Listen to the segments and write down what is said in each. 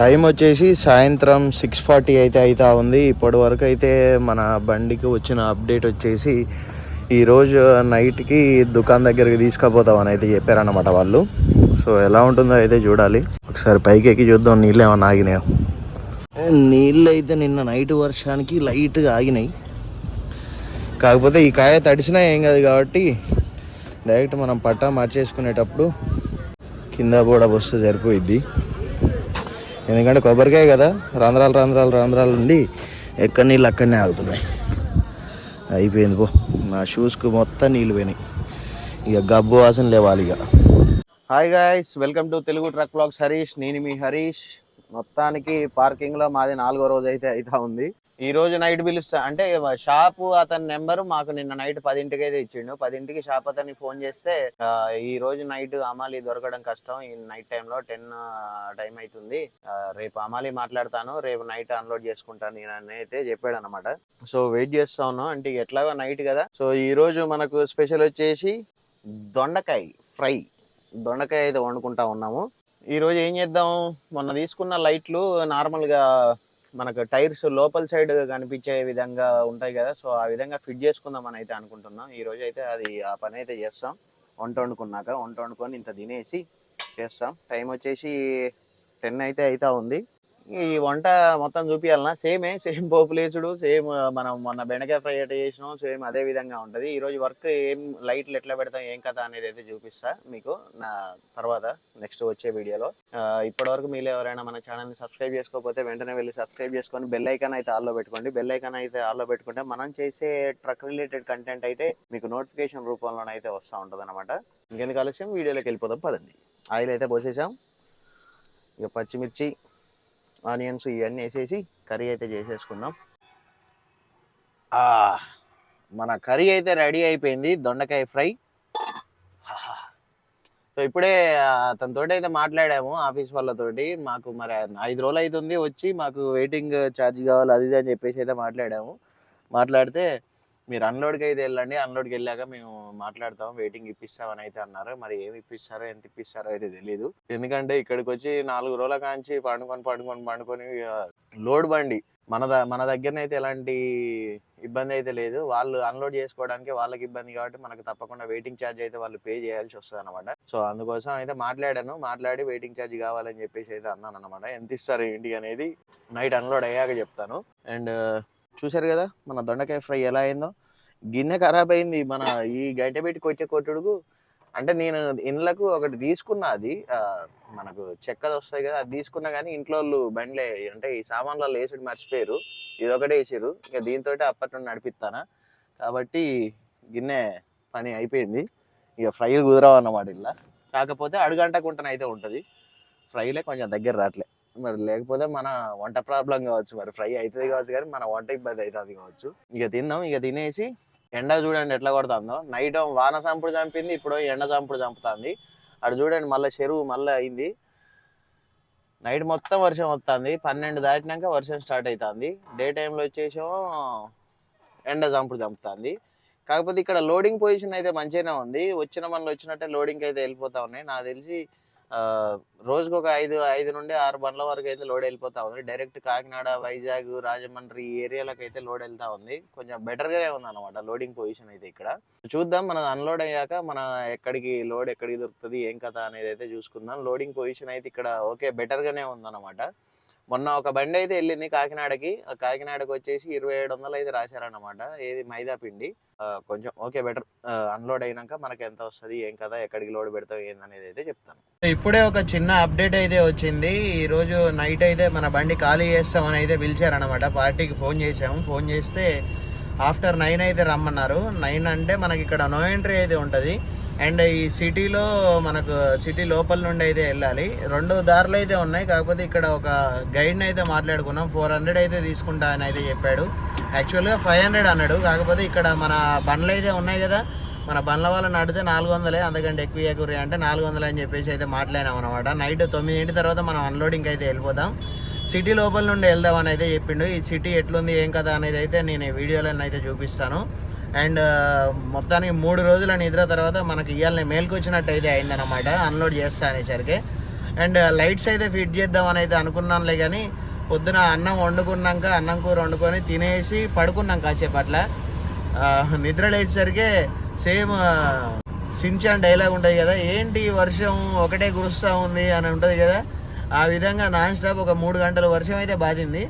Time వచ్చేసి సాయంత్రం six forty అయితే అవుతా ఉంది. ఇప్పటి వరకు అయితే మన బండికి వచ్చిన అప్డేట్ వచ్చేసి ఈరోజు నైట్కి దుకాణం దగ్గరికి తీసుకుపోతామని అయితే చెప్పారన్నమాట వాళ్ళు. సో ఎలా ఉంటుందో అయితే చూడాలి. ఒకసారి పైకి ఎక్కి చూద్దాం నీళ్ళు ఏమైనా ఆగినాయో? నీళ్ళు అయితే నిన్న నైట్ వర్షానికి లైట్గా ఆగినాయి. కాకపోతే ఈ కాయ తడిసినా ఏం కాదు కాబట్టి డైరెక్ట్ మనం పట్టా మార్చేసుకునేటప్పుడు కింద కూడా వస్తే సరిపోయిద్ది. ఎందుకంటే కొబ్బరికాయ కదా. రంధ్రాలు రంధ్రాలు రంధ్రాలు ఉండి ఎక్కడ నీళ్ళు అక్కడనే ఆగుతున్నాయి. అయిపోయింది పో. నా షూస్కి మొత్తం నీళ్ళు పోయినాయి. ఇక గబ్బు వాసన లేవాలి ఇక. Hi guys welcome to Telugu truck blogs Harish నేను మీ హరీష్. మొత్తానికి పార్కింగ్లో మాది నాలుగో రోజు అయితే అవుతా ఉంది. ఈ రోజు నైట్ పిలుస్తా అంటే షాపు అతని నెంబర్ మాకు నిన్న నైట్ పదింటికి అయితే ఇచ్చిండు. పదింటికి షాప్ అతనికి ఫోన్ చేస్తే ఈ రోజు నైట్ అమాలి దొరకడం కష్టం. ఈ నైట్ టైంలో టెన్ టైం అవుతుంది రేపు అమాలి మాట్లాడతాను. రేపు నైట్ అన్లోడ్ చేసుకుంటాను నేను అని అయితే చెప్పాడు అనమాట సో వెయిట్ చేస్తా ఉన్నాం. అంటే ఎట్లాగో నైట్ కదా. సో ఈ రోజు మనకు స్పెషల్ వచ్చేసి దొండకాయ ఫ్రై. దొండకాయ అయితే వండుకుంటా ఉన్నాము. ఈ రోజు ఏం చేద్దాం? మొన్న తీసుకున్న లైట్లు నార్మల్గా మనకు టైర్స్ లోపల సైడ్ కనిపించే విధంగా ఉంటాయి కదా సో ఆ విధంగా ఫిట్ చేసుకుందాం అని అయితే అనుకుంటున్నాం. ఈ రోజు అయితే అది ఆ పని అయితే చేస్తాం. వంట వండుకున్నాక వంట వండుకొని ఇంత తినేసి చేస్తాం. టైం వచ్చేసి టెన్ అయితే అవుతా ఉంది. ఈ వంట మొత్తం చూపించాలన్నా సేమే సేమ్ పోపులేసుడు సేమ్ మనం మొన్న బెండకాయ ఫ్రై ఎట్లా చేసినాం సేమ్ అదే విధంగా ఉంటుంది. ఈరోజు వర్క్ ఏం లైట్లు ఎట్లా పెడతాం ఏం కథ అనేది అయితే చూపిస్తా మీకు నా తర్వాత నెక్స్ట్ వచ్చే వీడియోలో. ఇప్పటి వరకు మీరు ఎవరైనా మన ఛానల్ని సబ్స్క్రైబ్ చేసుకోకపోతే వెంటనే వెళ్ళి సబ్స్క్రైబ్ చేసుకొని బెల్ ఐకాన్ అయితే ఆల్లో పెట్టుకోండి. బెల్ ఐకాన్ అయితే ఆల్లో పెట్టుకుంటే మనం చేసే ట్రక్ రిలేటెడ్ కంటెంట్ అయితే మీకు నోటిఫికేషన్ రూపంలోనైతే వస్తూ ఉంటుంది అనమాట ఇంకెందుకు ఆలస్యం? వీడియోలోకి వెళ్ళిపోదాం పదండి. ఆయిల్ అయితే పోసేసాం. ఇక పచ్చిమిర్చి ఆనియన్స్ ఇవన్నీ వేసేసి కర్రీ అయితే చేసేసుకుందాం. మన కర్రీ అయితే రెడీ అయిపోయింది దొండకాయ ఫ్రై. సో ఇప్పుడే తనతోటి అయితే మాట్లాడాము ఆఫీస్ వాళ్ళతోటి మాకు మరి ఐదు రోజులు అవుతుంది వచ్చి మాకు వెయిటింగ్ ఛార్జ్ కావాలి అది ఇది అని చెప్పేసి అయితే మాట్లాడాము. మాట్లాడితే మీరు అన్లోడ్కి అయితే వెళ్ళండి. అన్లోడ్కి వెళ్ళాక మేము మాట్లాడతాం. వెయిటింగ్ ఇప్పిస్తామని అయితే అన్నారు. మరి ఏమి ఇప్పిస్తారో ఎంత ఇప్పిస్తారో అయితే తెలియదు ఎందుకంటే ఇక్కడికి వచ్చి నాలుగు రోజుల కాంచి పండుకొని పండుకొని పండుకొని లోడ్ బండి. మన ద మన దగ్గరనైతే ఎలాంటి ఇబ్బంది అయితే లేదు. వాళ్ళు అన్లోడ్ చేసుకోవడానికి వాళ్ళకి ఇబ్బంది కాబట్టి మనకు తప్పకుండా వెయిటింగ్ ఛార్జ్ అయితే వాళ్ళు పే చేయాల్సి వస్తుంది అనమాట సో అందుకోసం అయితే మాట్లాడాను. మాట్లాడి వెయిటింగ్ ఛార్జ్ కావాలని చెప్పేసి అయితే అన్నాను అనమాట ఎంత ఇస్తారు ఏంటి అనేది నైట్ అన్లోడ్ అయ్యాక చెప్తాను. అండ్ చూశారు కదా మన దొండకాయ ఫ్రై ఎలా అయిందో. గిన్నె ఖరాబ్ అయింది మన ఈ గంట పెట్టి కొట్టే కొట్టుడుకు. అంటే నేను ఇండ్లకు ఒకటి తీసుకున్నా అది మనకు చెక్కది వస్తాయి కదా అది తీసుకున్నా కానీ ఇంట్లో వాళ్ళు బండ్లే అంటే ఈ సామాన్లలో వేసుడు మర్చిపోయారు. ఇది ఒకటే వేసారు ఇక దీంతో అప్పటి నుండి నడిపిస్తానా. కాబట్టి గిన్నె పని అయిపోయింది. ఇక ఫ్రైలు కుదరవు అన్నమాట ఇలా కాకపోతే అడుగంటకుంటనైతే అయితే ఉంటుంది. ఫ్రైలే కొంచెం దగ్గర రావట్లే. మరి లేకపోతే మన వంట ప్రాబ్లం కావచ్చు మరి ఫ్రై అవుతుంది కావచ్చు కానీ మన వంట ఇబ్బంది అవుతుంది కావచ్చు. ఇక తిందాం ఇక తినేసి ఎండ చూడండి ఎట్లా కొడుతుందో. నైట్ వాన చంపుడు చంపింది ఇప్పుడు ఎండ చంపుడు చంపుతుంది. అటు చూడండి మళ్ళీ చెరువు మళ్ళీ అయింది. నైట్ మొత్తం వర్షం వస్తుంది. పన్నెండు దాటినాక వర్షం స్టార్ట్ అవుతుంది డే టైంలో వచ్చేసేమో ఎండ చంపుడు చంపుతుంది. కాకపోతే ఇక్కడ లోడింగ్ పొజిషన్ అయితే మంచిగానే ఉంది. వచ్చిన మనలో వచ్చినట్టే లోడింగ్ అయితే వెళ్ళిపోతా ఉన్నాయి. నాకు తెలిసి రోజుకు ఒక ఐదు ఐదు నుండి ఆరు బండ్ల వరకు అయితే లోడ్ వెళ్ళిపోతా ఉంది. డైరెక్ట్ కాకినాడ వైజాగ్ రాజమండ్రి ఈ ఏరియాలకు అయితే లోడ్ వెళ్తా ఉంది. కొంచెం బెటర్గానే ఉంది అనమాట లోడింగ్ పొజిషన్ అయితే ఇక్కడ. చూద్దాం మనం అన్లోడ్ అయ్యాక మన ఎక్కడికి లోడ్ ఎక్కడికి దొరుకుతుంది ఏం కథ అనేది అయితే చూసుకుందాం. లోడింగ్ పొజిషన్ అయితే ఇక్కడ ఓకే బెటర్ గానే ఉందన్నమాట. మొన్న ఒక బండి అయితే వెళ్ళింది కాకినాడకి. ఆ కాకినాడకి వచ్చేసి ఇరవై ఏడు వందలు అయితే రాశారన్నమాట. ఏది మైదా పిండి. కొంచెం ఓకే బెటర్. అన్లోడ్ అయినాక మనకి ఎంత వస్తుంది ఏం కదా ఎక్కడికి లోడ్ పెడతాం ఏందనేది అయితే చెప్తాను. ఇప్పుడే ఒక చిన్న అప్డేట్ అయితే వచ్చింది. ఈరోజు నైట్ అయితే మన బండి ఖాళీ చేస్తామని అయితే పిలిచారనమాట పార్టీకి ఫోన్ చేసాము ఫోన్ చేస్తే ఆఫ్టర్ నైన్ అయితే రమ్మన్నారు. నైన్ అంటే మనకి ఇక్కడ నో ఎంట్రీ అయితే ఉంటుంది. అండ్ ఈ సిటీలో మనకు సిటీ లోపల నుండి అయితే వెళ్ళాలి. రెండు దారులు అయితే ఉన్నాయి. కాకపోతే ఇక్కడ ఒక గైడ్ని అయితే మాట్లాడుకున్నాం. ఫోర్ హండ్రెడ్ అయితే తీసుకుంటా అని అయితే చెప్పాడు. యాక్చువల్గా ఫైవ్ హండ్రెడ్ అన్నాడు. కాకపోతే ఇక్కడ మన బండ్లు అయితే ఉన్నాయి కదా. మన బండ్ల వాళ్ళని అడిగితే నాలుగు వందలే. అందుకంటే ఎక్కువ ఎక్కువ అంటే నాలుగు వందలు అని చెప్పేసి అయితే మాట్లాడినాం అనమాట నైట్ తొమ్మిదింటి తర్వాత మనం అన్లోడింగ్ అయితే వెళ్ళిపోతాం. సిటీ లోపల నుండి వెళ్దామని అయితే చెప్పిండు. ఈ సిటీ ఎట్లుంది ఏం కదా అనేది అయితే నేను ఈ వీడియోలో అయితే చూపిస్తాను. అండ్ మొత్తానికి మూడు రోజుల నిద్ర తర్వాత మనకి ఇవాళ మేల్కొచ్చినట్టు అయితే అయిందనమాట అన్లోడ్ చేస్తా అనేసరికి. అండ్ లైట్స్ అయితే ఫిట్ చేద్దామని అయితే అనుకున్నాంలే కానీ పొద్దున అన్నం వండుకున్నాక అన్నం కూర వండుకొని తినేసి పడుకున్నాం కాసేపు అట్లా. నిద్ర లేచేసరికి సేమ్ సించాన్ డైలాగ్ ఉంటుంది కదా ఏంటి వర్షం ఒకటే కురుస్తూ ఉంది అని ఉంటుంది కదా. ఆ విధంగా నాన్ స్టాప్ ఒక మూడు గంటల వర్షం అయితే బాధింది.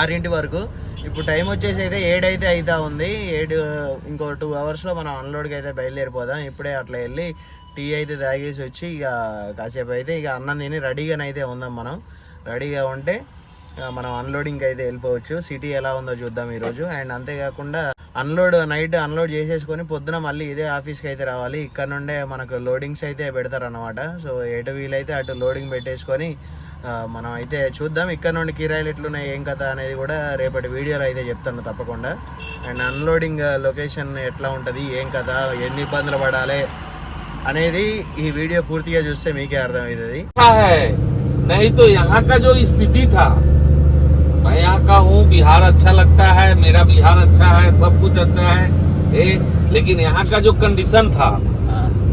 ఆరింటి వరకు. ఇప్పుడు టైం వచ్చేసి అయితే ఏడైతే అవుతా ఉంది. ఏడు ఇంకో టూ అవర్స్లో మనం అన్లోడ్కి అయితే బయలుదేరిపోదాం. ఇప్పుడే అట్లా వెళ్ళి టీ అయితే తాగేసి వచ్చి ఇక కాసేపు అయితే ఇక అన్నం తిని రెడీగానైతే ఉందాం మనం. రెడీగా ఉంటే మనం అన్లోడింగ్ అయితే వెళ్ళిపోవచ్చు. సిటీ ఎలా ఉందో చూద్దాం ఈరోజు. అండ్ అంతేకాకుండా అన్లోడ్ నైట్ అన్లోడ్ చేసేసుకొని పొద్దున మళ్ళీ ఇదే ఆఫీస్కి అయితే రావాలి. ఇక్కడ నుండే మనకు లోడింగ్స్ అయితే పెడతారనమాట సో ఎటు వీలైతే అటు లోడింగ్ పెట్టేసుకొని మనం అయితే చూద్దాం ఇక్కడ నుండి కిరాయిలు ఎట్లున్నాయి ఏం కథ అనేది కూడా రేపటి వీడియోలో అయితే చెప్తాను తప్పకుండా అండ్ అన్లోడింగ్ లొకేషన్ ఎట్లా ఉంటుంది ఏం కథ ఎన్ని ఇబ్బందులు పడాలి అనేది ఈ వీడియో పూర్తిగా చూస్తే మీకే అర్థమవుతుంది अच्छा है नहीं तो यहाँ का जो स्थिति था मैं यहाँ का हूँ बिहार अच्छा लगता है मेरा बिहार अच्छा है सब कुछ अच्छा है ए, लेकिन यहाँ का जो कंडीशन था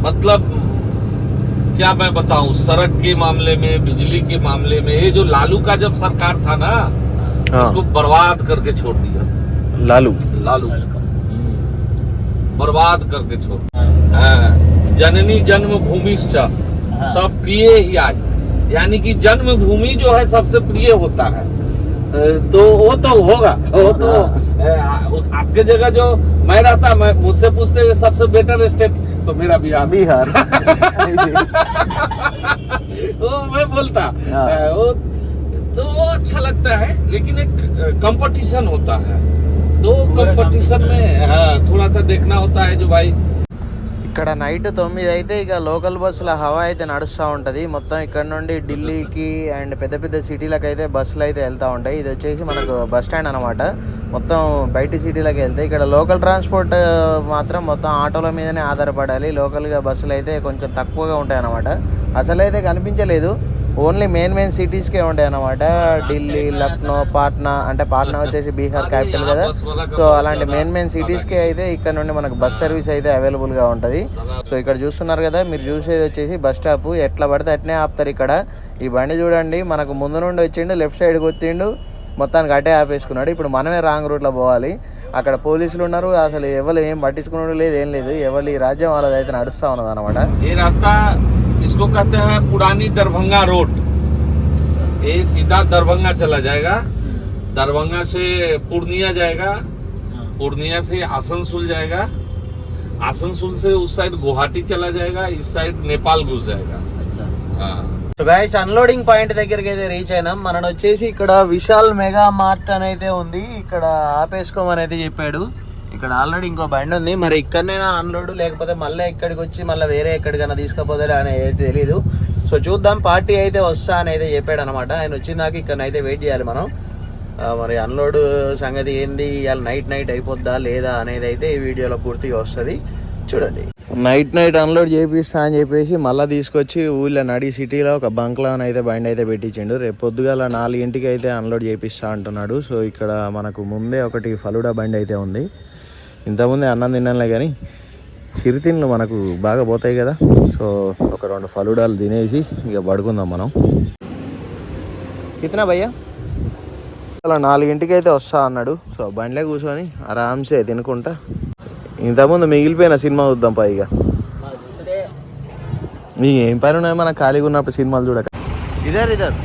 मतलब क्या मैं बताऊँ सड़क के मामले में बिजली के मामले में ये जो लालू का जब सरकार था ना इसको बर्बाद करके छोड़ दिया था। లాలు लालू। हम्म, बर्बाद करके छोड़ हाँ, जननी जन्मभूमि सब प्रिय ही आज यानी कि जन्मभूमि जो है सबसे प्रिय होता है। तो वो तो होगा वो तो उस आपके जगह जो मैं रहता मैं मुझसे पूछते सबसे बेटर स्टेट तो मेरा बिहार बिहार। वो मैं बोलता हाँ। वो तो वो अच्छा लगता है लेकिन एक कंपटीशन होता है। तो कंपटीशन में हाँ थोड़ा सा देखना होता है जो भाई ఇక్కడ నైట్ తొమ్మిది అయితే ఇక లోకల్ బస్సుల హవా అయితే నడుస్తూ ఉంటుంది. మొత్తం ఇక్కడ నుండి ఢిల్లీకి అండ్ పెద్ద పెద్ద సిటీలకు అయితే బస్సులు అయితే వెళ్తూ ఉంటాయి. ఇది వచ్చేసి మనకు బస్ స్టాండ్ అనమాట మొత్తం బయట సిటీలకు వెళ్తాయి ఇక్కడ లోకల్ ట్రాన్స్పోర్ట్ మాత్రం మొత్తం ఆటోల మీదనే ఆధారపడాలి. లోకల్గా బస్సులు అయితే కొంచెం తక్కువగా ఉంటాయి అన్నమాట అసలు అయితే కనిపించలేదు. ఓన్లీ మెయిన్ మెయిన్ సిటీస్కే ఉంటాయి అన్నమాట. ఢిల్లీ లక్నో పాట్నా అంటే పాట్నా వచ్చేసి బీహార్ క్యాపిటల్ కదా. సో అలాంటి మెయిన్ మెయిన్ సిటీస్కే అయితే ఇక్కడ నుండి మనకు బస్ సర్వీస్ అయితే అవైలబుల్గా ఉంటుంది. సో ఇక్కడ చూస్తున్నారు కదా మీరు చూసేది వచ్చేసి బస్ స్టాప్. ఎట్లా పడితే అట్నే ఆపుతారు ఇక్కడ. ఈ బండి చూడండి మనకు ముందు నుండి వచ్చిండు లెఫ్ట్ సైడ్కి వచ్చిండు మొత్తానికి అటే ఆపేసుకున్నాడు. ఇప్పుడు మనమే రాంగ్ రూట్లో పోవాలి. అక్కడ పోలీసులు ఉన్నారు అసలు ఎవరు ఏం పట్టించుకున్నాడు లేదు ఏం లేదు. ఎవరు ఈ రాజ్యం వాళ్ళది అయితే నడుస్తూ ఉన్నది అనమాట इसको कहते हैं पुरानी दरभंगा रोड ये सीधा दरभंगा चला जाएगा दरभंगा से पूर्णिया जाएगा पूर्णिया से आसनसोल जाएगा आसनसोल से उस साइड गुवाहाटी चला जाएगा इस साइड नेपाल घुस जाएगा हाँ సో గైస్ అన్లోడింగ్ పాయింట్ దగ్గరికి అయితే రీచ్ అయినాం మనం వచ్చేసి ఇక్కడ విశాల్ మెగా మార్ట్ అని అయితే ఉంది ఇక్కడ ఆపేసుకోమని అయితే చెప్పాడు ఇక్కడ ఆల్రెడీ ఇంకో బండి ఉంది. మరి ఇక్కడనైనా అన్లోడ్ లేకపోతే మళ్ళీ ఇక్కడికి వచ్చి మళ్ళీ వేరే ఎక్కడికైనా తీసుకుపోతాడు అనేది తెలీదు. సో చూద్దాం పార్టీ అయితే వస్తా అని అయితే చెప్పాడు అనమాట ఆయన వచ్చిందాక ఇక్కడ అయితే వెయిట్ చేయాలి మనం. మరి అన్లోడ్ సంగతి ఏంది? ఇవాళ నైట్ నైట్ అయిపోద్దా లేదా అనేది అయితే ఈ వీడియోలో పూర్తిగా వస్తుంది. చూడండి. నైట్ నైట్ అన్లోడ్ చేపిస్తా అని చెప్పేసి మళ్ళీ తీసుకొచ్చి ఊళ్ళో నడి సిటీలో ఒక బంక్లో అయితే బండి అయితే పెట్టించిండు. రేపు పొద్దుగాల నాలుగింటికి అయితే అన్లోడ్ చేపిస్తా అంటున్నాడు. సో ఇక్కడ మనకు ముందే ఒకటి ఫలుడా బండి అయితే ఉంది. ఇంతకుముందే అన్నం తిన్నానులే కానీ చిరుతిన్లు మనకు బాగా పోతాయి కదా. సో ఒక రెండు ఫలుడాలు తినేసి ఇక పడుకుందాం మనం. కితనా భయ్యా? అలా నాలుగింటికి అయితే వస్తా అన్నాడు. సో బండిలో కూర్చొని ఆరామ్సే తినుకుంటా. ఇంతకుముందు మిగిలిపోయిన సినిమా చూద్దాం పైగా ఏం పని ఉన్నాయి మన ఖాళీగా ఉన్నప్పుడు సినిమాలు చూడక. Either either.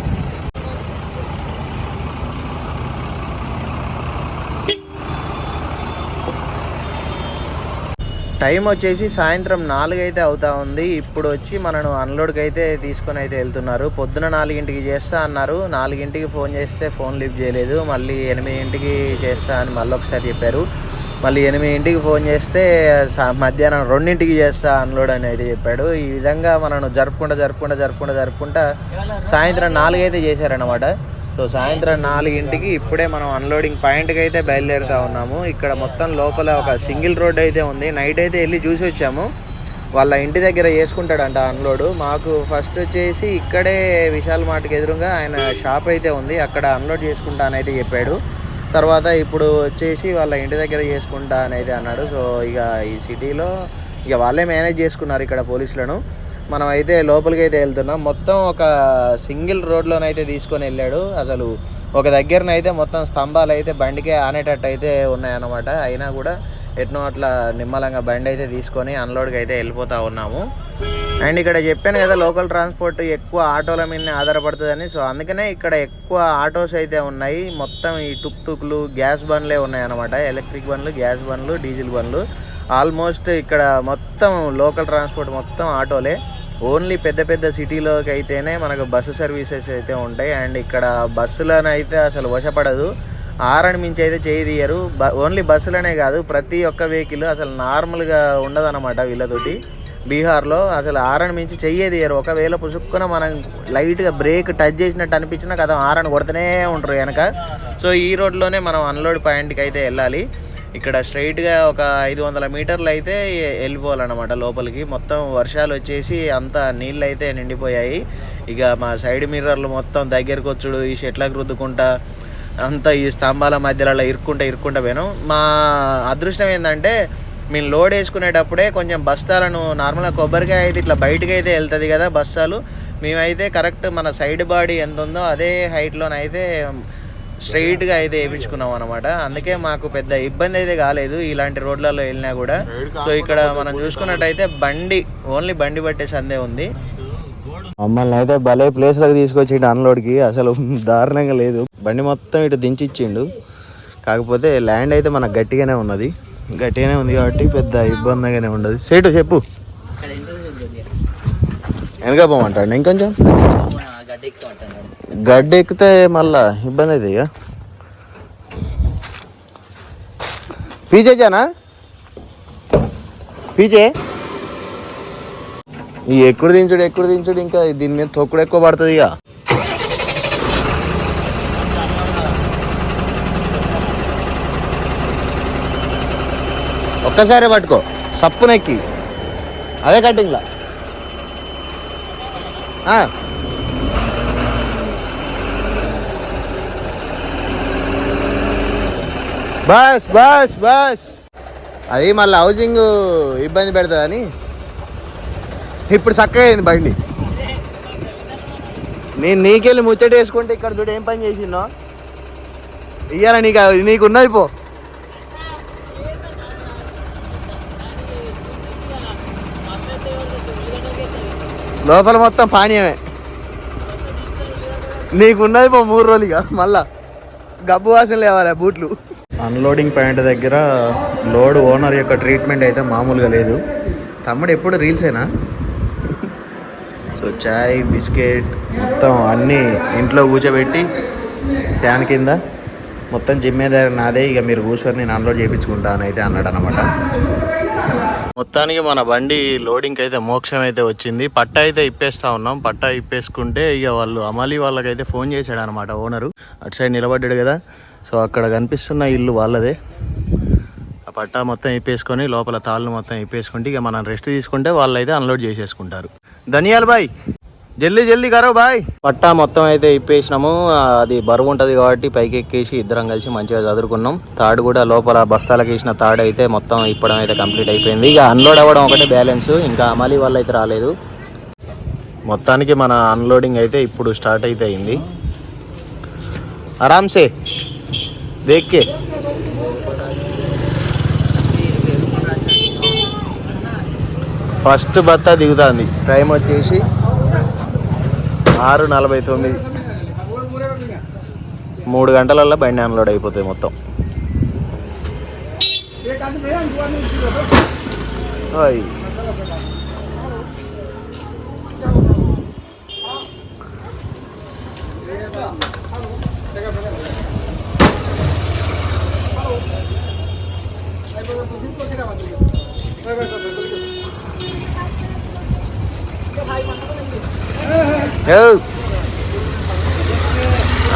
టైం వచ్చేసి సాయంత్రం నాలుగు అయితే అవుతా ఉంది. ఇప్పుడు వచ్చి మనను అన్లోడ్కి అయితే తీసుకొని అయితే వెళ్తున్నారు. పొద్దున నాలుగింటికి చేస్తా అన్నారు. నాలుగింటికి ఫోన్ చేస్తే ఫోన్ లిఫ్ట్ చేయలేదు. మళ్ళీ ఎనిమిదింటికి చేస్తా అని మళ్ళీ ఒకసారి చెప్పారు. మళ్ళీ ఎనిమిదింటికి ఫోన్ చేస్తే సా- మధ్యాహ్నం రెండింటికి చేస్తా అన్లోడ్ అని అయితే చెప్పాడు. ఈ విధంగా మనను జరుపుకుంటా జరుపుకుంటా జరుపుకుంటా జరుపుకుంటా సాయంత్రం నాలుగు అయితే చేశారనమాట సో సాయంత్రం నాలుగింటికి ఇప్పుడే మనం అన్లోడింగ్ పాయింట్కి అయితే బయలుదేరుతా ఉన్నాము. ఇక్కడ మొత్తం లోపల ఒక సింగిల్ రోడ్ అయితే ఉంది. నైట్ అయితే వెళ్ళి చూసి వచ్చాము. వాళ్ళ ఇంటి దగ్గర చేసుకుంటాడంట అన్లోడు మాకు ఫస్ట్ వచ్చేసి ఇక్కడే విశాల్ మార్ట్కి ఎదురుగా ఆయన షాప్ అయితే ఉంది. అక్కడ అన్లోడ్ చేసుకుంటా అని అయితే చెప్పాడు. తర్వాత ఇప్పుడు వచ్చేసి వాళ్ళ ఇంటి దగ్గర చేసుకుంటా అని అయితే అన్నాడు. సో ఇక ఈ సిటీలో ఇక వాళ్ళే మేనేజ్ చేసుకున్నారు ఇక్కడ పోలీసులను. మనం అయితే లోపలికి అయితే వెళ్తున్నాం. మొత్తం ఒక సింగిల్ రోడ్లోనైతే తీసుకొని వెళ్ళాడు. అసలు ఒక దగ్గరనైతే మొత్తం స్తంభాలు అయితే బండికే ఆనేటట్టు అయితే ఉన్నాయన్నమాట. అయినా కూడా ఎట్నో అట్లా నిమ్మలంగా బండి అయితే తీసుకొని అన్లోడ్కి అయితే వెళ్ళిపోతా ఉన్నాము. అండ్ ఇక్కడ చెప్పాను కదా లోకల్ ట్రాన్స్పోర్ట్ ఎక్కువ ఆటోల మీద ఆధారపడుతుందని. సో అందుకనే ఇక్కడ ఎక్కువ ఆటోస్ అయితే ఉన్నాయి. మొత్తం ఈ టుక్ టుక్లు గ్యాస్ బండ్లే ఉన్నాయి అనమాట ఎలక్ట్రిక్ బండ్లు గ్యాస్ బండ్లు డీజిల్ బండ్లు. ఆల్మోస్ట్ ఇక్కడ మొత్తం లోకల్ ట్రాన్స్పోర్ట్ మొత్తం ఆటోలే. ఓన్లీ పెద్ద పెద్ద సిటీలోకి అయితేనే మనకు బస్సు సర్వీసెస్ అయితే ఉంటాయి. అండ్ ఇక్కడ బస్సులనైతే అసలు వశపడదు. ఆరని మించి అయితే చేయదీయరు బ ఓన్లీ బస్సులనే కాదు ప్రతి ఒక్క వెహికల్ అసలు నార్మల్గా ఉండదన్నమాట వీళ్ళతోటి. బీహార్లో అసలు ఆరని మించి చెయ్యదీయరు ఒకవేళ పుసుక్కున మనం లైట్గా బ్రేక్ టచ్ చేసినట్టు అనిపించినా కదా ఆరని కొడుతూనే ఉంటారు వెనక. సో ఈ రోడ్లోనే మనం అన్లోడ్ పాయింట్కి అయితే వెళ్ళాలి. ఇక్కడ స్ట్రైట్గా ఒక ఐదు వందల మీటర్లు అయితే వెళ్ళిపోవాలన్నమాట లోపలికి. మొత్తం వర్షాలు వచ్చేసి అంతా నీళ్ళు అయితే నిండిపోయాయి. ఇక మా సైడ్ మిర్రర్లు మొత్తం దగ్గరకు వచ్చుడు ఈ షెట్లకు రుద్దుకుంటా అంతా ఈ స్తంభాల మధ్యలో ఇరుక్కుంటా ఇరుక్కుంటా పోయాను. మా అదృష్టం ఏంటంటే మేము లోడ్ వేసుకునేటప్పుడే కొంచెం బస్తాలను నార్మల్గా కొబ్బరికాయ అయితే ఇట్లా బయటకు అయితే వెళ్తుంది కదా బస్తాలు. మేమైతే కరెక్ట్ మన సైడ్ బాడీ ఎంత ఉందో అదే హైట్లోనైతే స్ట్రైట్గా అయితే వేయించుకున్నాం అనమాట అందుకే మాకు పెద్ద ఇబ్బంది అయితే కాలేదు ఇలాంటి రోడ్లలో వెళ్ళినా కూడా. సో ఇక్కడ మనం చూసుకున్నట్టయితే బండి ఓన్లీ బండి పట్టే సందే ఉంది. మమ్మల్ని అయితే భలే ప్లేస్లకు తీసుకొచ్చి అన్లోడ్కి. అసలు దారుణంగా లేదు. బండి మొత్తం ఇటు దించిచ్చిండు. కాకపోతే ల్యాండ్ అయితే మనకు గట్టిగానే ఉన్నది. గట్టిగానే ఉంది కాబట్టి పెద్ద ఇబ్బందిగానే ఉండదు. సేటు చెప్పు. వెనక పోమంటాడు ఇంకొంచెం. గడ్డి ఎక్కితే మళ్ళా ఇబ్బంది అవుతుంది ఇక పీజే జానా పీజే? ఈ ఎక్కుడు దించుడు ఎక్కుడు దించుడు ఇంకా దీని మీద తొక్కుడు ఎక్కువ పడుతుంది ఇక ఒక్కసారి పట్టుకో సప్పునెక్కి. అదే కట్టింగ్లా బస్ బస్ బస్. అది మళ్ళీ హౌసింగ్ ఇబ్బంది పెడుతుందని. ఇప్పుడు చక్కగా అయింది బండి. నేను నీకెళ్ళి ముచ్చట వేసుకుంటే ఇక్కడ చూడు ఏం పని చేసినో ఇయ్యాల నీకు నీకు ఉన్నది పో. లోపల మొత్తం పానీయమే. నీకున్నది పో మూడు రోజులుగా మళ్ళా. గబ్బు వాసన లేవాలి బూట్లు. అన్లోడింగ్ పాయింట్ దగ్గర లోడ్ ఓనర్ యొక్క ట్రీట్మెంట్ అయితే మామూలుగా లేదు. తమ్ముడు ఎప్పుడు రీల్సేనా సో చాయ్ బిస్కెట్ మొత్తం అన్నీ ఇంట్లో కూర్చోబెట్టి ఫ్యాన్ కింద మొత్తం జిమ్మేదారి నాదే ఇక మీరు కూర్చొని నేను అన్లోడ్ చేయించుకుంటాను అయితే అన్నాడు అనమాట మొత్తానికి మన బండి లోడింగ్ అయితే మోక్షం అయితే వచ్చింది. పట్ట అయితే ఇప్పేస్తా ఉన్నాం. పట్ట ఇప్పేసుకుంటే ఇక వాళ్ళు అమలి వాళ్ళకైతే ఫోన్ చేశాడు అనమాట ఓనరు. అటు సైడ్ నిలబడ్డాడు కదా. సో అక్కడ కనిపిస్తున్న ఇల్లు వాళ్ళదే. ఆ పట్టా మొత్తం ఇప్పేసుకొని లోపల తాళ్ళు మొత్తం ఇప్పేసుకుంటే ఇక మనం రెస్ట్ తీసుకుంటే వాళ్ళు అయితే అన్లోడ్ చేసేసుకుంటారు. ధనియాల్ బాయ్ జల్దీ జల్దీ కరో బాయ్. పట్టా మొత్తం అయితే ఇప్పేసినాము. అది బరువు ఉంటుంది కాబట్టి పైకి ఎక్కేసి ఇద్దరం కలిసి మంచిగా చదువుకున్నాం తాడు కూడా లోపల బస్తాలకు వేసిన తాడు అయితే మొత్తం ఇప్పడం అయితే కంప్లీట్ అయిపోయింది. ఇక అన్లోడ్ అవ్వడం ఒకటే బ్యాలెన్స్. ఇంకా అమలి వల్ల అయితే రాలేదు. మొత్తానికి మన అన్లోడింగ్ అయితే ఇప్పుడు స్టార్ట్ అయితే అయింది. ఆరామ్సే దేక్కే. ఫస్ట్ బత్తా దిగుతుంది. టైం వచ్చేసి ఆరు నలభై తొమ్మిది మూడు గంటలల్లో బండి అన్లోడ్ అయిపోతాయి మొత్తం ఓయ్. ओ,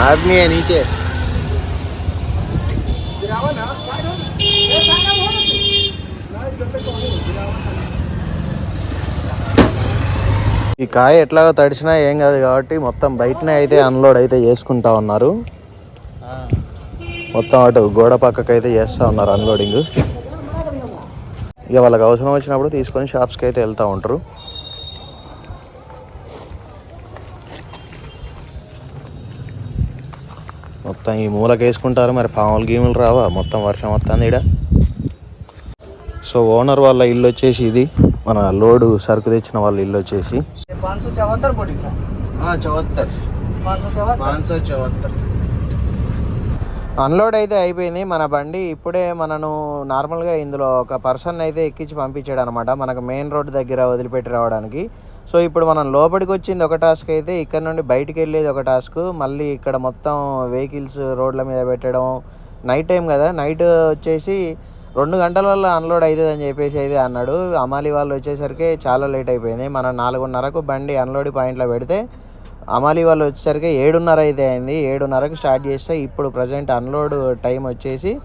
आदमी है नीचे ఈ కాయ ఎట్లాగో తడిచినా ఏం కాదు కాబట్టి మొత్తం బయటనే అయితే అన్లోడ్ అయితే చేసుకుంటా ఉన్నారు మొత్తం అటు గోడ పక్కకి అయితే చేస్తూ ఉన్నారు అన్లోడింగ్ ఇక వాళ్ళకి అవసరం వచ్చినప్పుడు తీసుకొని షాప్స్కి అయితే వెళ్తూ ఉంటారు మొత్తం ఈ మూలకేసుకుంటారు. మరి పాములు గీములు రావా? మొత్తం వర్షం వస్తుంది ఇక్కడ సో ఓనర్ వాళ్ళ ఇల్లు వచ్చేసి ఇది. మన లోడు సరుకు తెచ్చిన వాళ్ళ ఇల్లు వచ్చేసి. అన్లోడ్ అయితే అయిపోయింది. మన బండి ఇప్పుడే మనను నార్మల్గా ఇందులో ఒక పర్సన్ అయితే ఎక్కించి పంపించాడు అనమాట మనకు మెయిన్ రోడ్ దగ్గర వదిలిపెట్టి రావడానికి. సో ఇప్పుడు మనం లోపలికి వచ్చింది ఒక టాస్క్ అయితే ఇక్కడ నుండి బయటికి వెళ్ళేది ఒక టాస్క్. మళ్ళీ ఇక్కడ మొత్తం వెహికల్స్ రోడ్ల మీద పెట్టడం. నైట్ టైం కదా. నైట్ వచ్చేసి రెండు గంటల వల్ల అన్లోడ్ అవుతుంది అని చెప్పేసి అయితే అన్నాడు. అమాలి వాళ్ళు వచ్చేసరికి చాలా లేట్ అయిపోయింది. మనం నాలుగున్నరకు బండి అన్లోడ్ పాయింట్లో పెడితే అమాలి వాళ్ళు వచ్చేసరికి ఏడున్నర అయితే అయింది. ఏడున్నరకు స్టార్ట్ చేస్తే ఇప్పుడు ప్రజెంట్ అన్లోడ్ టైం వచ్చేసి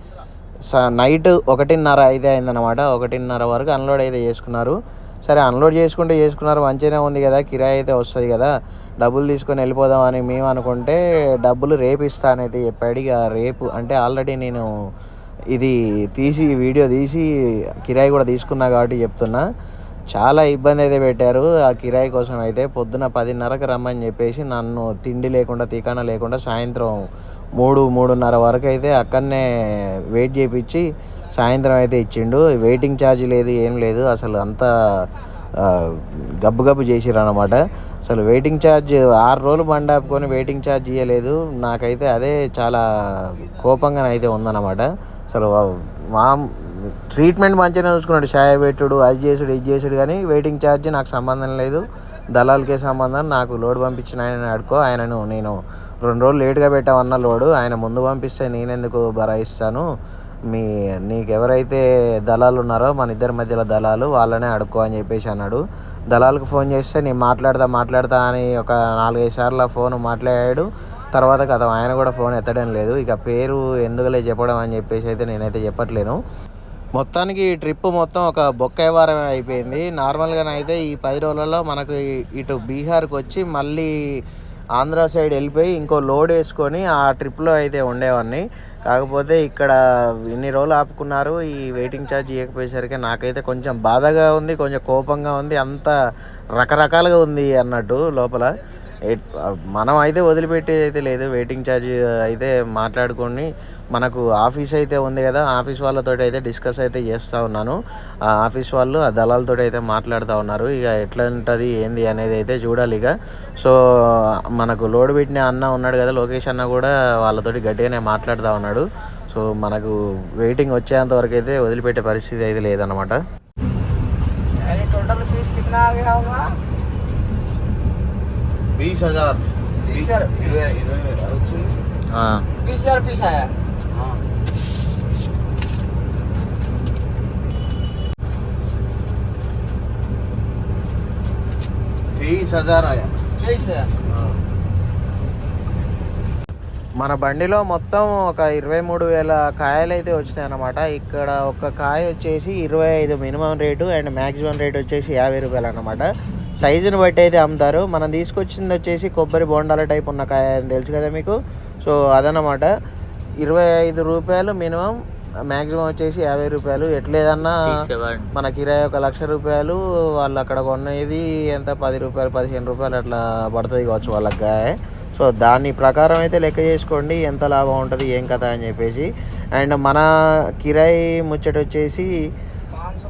స- నైట్ ఒకటిన్నర అయితే అయిందనమాట ఒకటిన్నర వరకు అన్లోడ్ అయితే చేసుకున్నారు. సరే అన్లోడ్ చేసుకుంటే చేసుకున్నారు మంచిగానే ఉంది కదా కిరాయి అయితే వస్తుంది కదా డబ్బులు తీసుకొని వెళ్ళిపోదాం అని మేము అనుకుంటే డబ్బులు రేపు ఇస్తానైతే చెప్పాడు. ఇక రేపు అంటే ఆల్రెడీ నేను ఇది తీసి వీడియో తీసి కిరాయి కూడా తీసుకున్నా కాబట్టి చెప్తున్నా. చాలా ఇబ్బంది అయితే పెట్టారు. ఆ కిరాయి కోసం అయితే పొద్దున పదిన్నరకు రమ్మని చెప్పేసి నన్ను తిండి లేకుండా తీకాణ లేకుండా సాయంత్రం మూడు మూడున్నర వరకు అయితే అక్కడనే వెయిట్ చేయించి సాయంత్రం అయితే ఇచ్చిండు. వెయిటింగ్ ఛార్జ్ లేదు ఏం లేదు. అసలు అంతా గబ్బు గబ్బు అనమాట అసలు వెయిటింగ్ ఛార్జ్ ఆరు రోజులు బండి ఆపుకొని వెయిటింగ్ ఛార్జ్ ఇవ్వలేదు నాకైతే అదే చాలా కోపంగా అయితే ఉందన్నమాట. అసలు మా ట్రీట్మెంట్ మంచిగా చూసుకున్నాడు. ఛాయ్ పెట్టుడు అది చేసుడు ఇది చేసుడు కానీ వెయిటింగ్ ఛార్జ్ నాకు సంబంధం లేదు. దళాలకే సంబంధం. నాకు లోడ్ పంపించిన ఆయన అడుకో ఆయనను నేను రెండు రోజులు లేట్గా పెట్టామన్న లోడు. ఆయన ముందు పంపిస్తే నేనెందుకు బరాయిస్తాను మీ నీకెవరైతే దళాలు ఉన్నారో మన ఇద్దరి మధ్యలో దళాలు వాళ్ళనే అడుక్కో అని చెప్పేసి అన్నాడు. దళాలకు ఫోన్ చేస్తే నేను మాట్లాడతా మాట్లాడతా అని ఒక నాలుగైదు సార్లు ఫోన్ మాట్లాడాడు. తర్వాత కథ ఆయన కూడా ఫోన్ ఎత్తడం లేదు. ఇక పేరు ఎందుకులే చెప్పడం అని చెప్పేసి అయితే నేనైతే చెప్పట్లేను. మొత్తానికి ఈ ట్రిప్ మొత్తం ఒక బొక్కే వారం అయిపోయింది. నార్మల్గానైతే ఈ పది రోజులలో మనకు ఇటు బీహార్కి వచ్చి మళ్ళీ ఆంధ్ర సైడ్ వెళ్ళిపోయి ఇంకో లోడ్ వేసుకొని ఆ ట్రిప్లో అయితే ఉండేవాడిని. కాకపోతే ఇక్కడ ఇన్ని రోజులు ఆపుకున్నారు ఈ వెయిటింగ్ ఛార్జ్ ఇవ్వకపోయేసరికి నాకైతే కొంచెం బాధగా ఉంది కొంచెం కోపంగా ఉంది అంత రకరకాలుగా ఉంది అన్నట్టు లోపల. మనం అయితే వదిలిపెట్టేది అయితే లేదు. వెయిటింగ్ ఛార్జ్ అయితే మాట్లాడుకొని మనకు ఆఫీస్ అయితే ఉంది కదా ఆఫీస్ వాళ్ళతో అయితే డిస్కస్ అయితే చేస్తూ ఉన్నాను. ఆ ఆఫీస్ వాళ్ళు ఆ దళాలతో అయితే మాట్లాడుతూ ఉన్నారు. ఇక ఎట్లా ఉంటుంది ఏంది అనేది అయితే చూడాలి ఇక. సో మనకు లోడ్ పెట్టిన అన్న ఉన్నాడు కదా లోకేష్ అన్న కూడా వాళ్ళతోటి గట్టిగానే మాట్లాడుతూ ఉన్నాడు. సో మనకు వెయిటింగ్ వచ్చేంత వరకు అయితే వదిలిపెట్టే పరిస్థితి అయితే లేదనమాట बीस हजार बीस हजार बीस हजार पीस आया बीस हजार आया तेईस हजार మన బండిలో మొత్తం ఒక ఇరవై మూడు వేల కాయలు అయితే వచ్చినాయి అనమాట ఇక్కడ ఒక కాయ వచ్చేసి ఇరవై ఐదు minimum rate and maximum rate వచ్చేసి యాభై రూపాయలు అనమాట సైజుని బట్టి అయితే అమ్ముతారు. మనం తీసుకొచ్చింది వచ్చేసి కొబ్బరి బొండాల టైప్ ఉన్న కాయ అని తెలుసు కదా మీకు. సో అదనమాట ఇరవై ఐదు రూపాయలు మినిమం మ్యాక్సిమం వచ్చేసి యాభై రూపాయలు. ఎట్లేదన్నా మన కిరాయి ఒక లక్ష రూపాయలు వాళ్ళు అక్కడ కొనేది ఎంత? పది రూపాయలు పదిహేను రూపాయలు అట్లా పడుతుంది కావచ్చు వాళ్ళకి గాయ సో దాని ప్రకారం అయితే లెక్క చేసుకోండి. ఎంత లాభం ఉంటుంది ఏం కదా అని చెప్పేసి. అండ్ మన కిరాయి ముచ్చట వచ్చేసి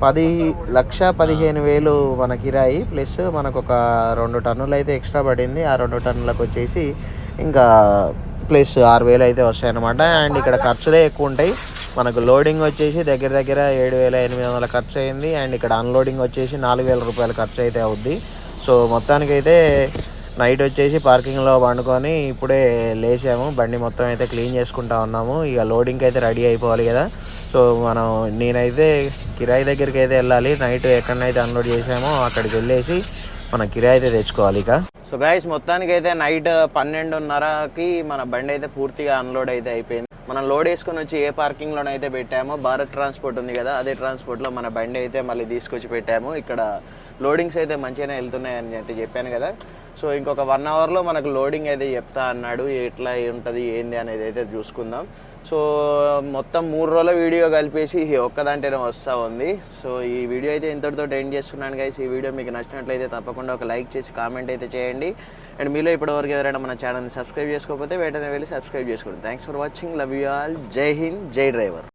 పది లక్ష పదిహేను వేలు మన కిరాయి ప్లస్ మనకు ఒక రెండు టన్నులు అయితే ఎక్స్ట్రా పడింది. ఆ రెండు టన్నులకు వచ్చేసి ఇంకా ప్లస్ ఆరు వేలు అయితే వస్తాయి అనమాట అండ్ ఇక్కడ ఖర్చులే ఎక్కువ ఉంటాయి మనకు లోడింగ్ వచ్చేసి దగ్గర దగ్గర ఏడు వేల ఎనిమిది వందల ఖర్చు అయింది అండ్ ఇక్కడ అన్లోడింగ్ వచ్చేసి నాలుగు వేల రూపాయల ఖర్చు అయితే అవుద్ది. సో మొత్తానికైతే నైట్ వచ్చేసి పార్కింగ్లో పండుకొని ఇప్పుడే లేచాము బండి మొత్తం అయితే క్లీన్ చేసుకుంటా ఉన్నాము. ఇక లోడింగ్కి అయితే రెడీ అయిపోవాలి కదా. సో మనం నేనైతే కిరాయి దగ్గరికి అయితే వెళ్ళాలి. నైట్ ఎక్కడనైతే అన్లోడ్ చేసామో అక్కడికి వెళ్ళేసి మన కిరాయి అయితే తెచ్చుకోవాలి ఇక. సో గాయస్ మొత్తానికి అయితే నైట్ పన్నెండున్నరకి మన బండి అయితే పూర్తిగా అన్లోడ్ అయితే అయిపోయింది. మనం లోడ్ వేసుకొని వచ్చి ఏ పార్కింగ్లోనైతే పెట్టామో భారత్ ట్రాన్స్పోర్ట్ ఉంది కదా అదే ట్రాన్స్పోర్ట్లో మన బండి అయితే మళ్ళీ తీసుకొచ్చి పెట్టాము. ఇక్కడ లోడింగ్స్ అయితే మంచిగానే వెళ్తున్నాయని అయితే చెప్పాను కదా. సో ఇంకొక వన్ అవర్లో మనకు లోడింగ్ అయితే చెప్తా అన్నాడు ఎట్లా ఉంటుంది ఏంది అనేది అయితే చూసుకుందాం. సో మొత్తం మూడు రోజుల వీడియో కలిపేసి ఒక్కదాంటేనే వస్తూ ఉంది. సో ఈ వీడియో అయితే ఇంతటితో ఎండ్ చేస్తున్నాను గైస్ ఈ వీడియో మీకు నచ్చినట్లయితే తప్పకుండా ఒక లైక్ చేసి కామెంట్ అయితే చేయండి. అండ్ మీలో ఇప్పటివరకు ఎవరైనా మన ఛానల్ని సబ్స్క్రైబ్ చేసుకోకపోతే వెంటనే వెళ్ళి సబ్స్క్రైబ్ చేసుకోండి. Thanks for watching love you all Jai Hind Jai driver